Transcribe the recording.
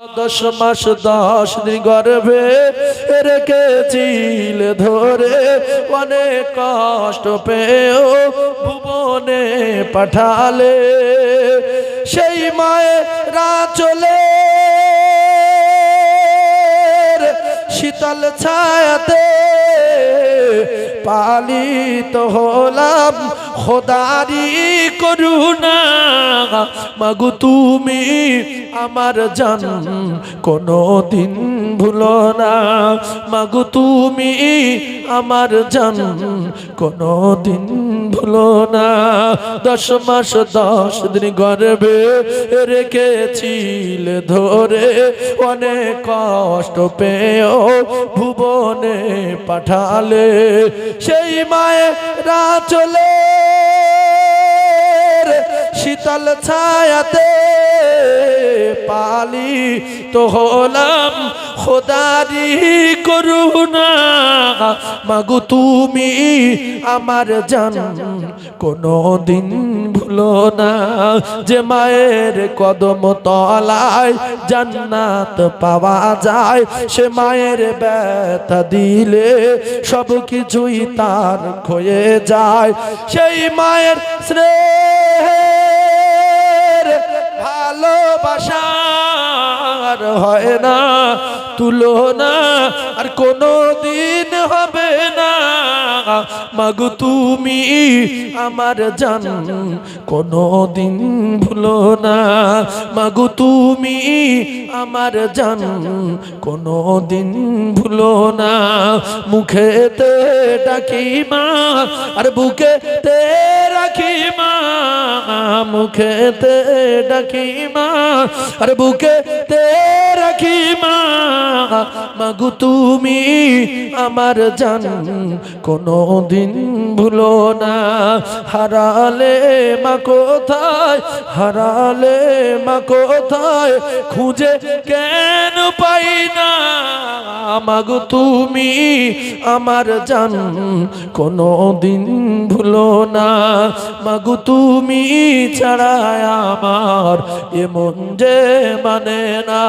দশ মাস, দশ দিন গর্ভে রেখেছিল ধরে। অনেক কষ্ট পেয়েও ভুবনে পাঠালে। সেই মায়েরা চলে। শীতল ছায়াতে পালিত হলাম। খোদারি করুণা মাগু তুমি আমার জান কোনো দিন ভুলো না। মাগু তুমি আমার জান কোনো দিন ভুলো না। দশ মাস দশ দিন গর্বে রেখেছিল ধরে, অনেক কষ্ট পেয়েও ভুবনে পাঠালে। সেই মায়েরা চলে শীতল ছায়াতে পালি তো হলাম। খোদারি করুণা, মাগু তুমি আমার জান। কোনো দিন ভুলো না যে মায়ের কদম তলায় জান্নাত পাওয়া যায়। সে মায়ের ব্যথা দিলে সব কিছুই তার ক্ষয়ে যায়। সেই মায়ের স্নেহের ভালোবাসার হয় না, তুলনা আর কোনো দিন হবে না। মাগু তুমি আমার জান কোনো দিন ভুলো না। মাগু তুমি আমার জান কোনো দিন ভুলো না। মুখেতে ডাকি মা, আর বুকেতে রাখি মা। মুখেতে ডাকি মা আর বুকেতে রাখি মা মাগু তুমি আমার জান কোনো দিন ভুলো না। হারালে মা কোথায়? হারালে মা কোথায়? খুঁজে কেন মাগু তুমি আমার জান কোনো দিন ভুলো না। মাগু তুমি ছাড়া আমার এমন যে মানে না।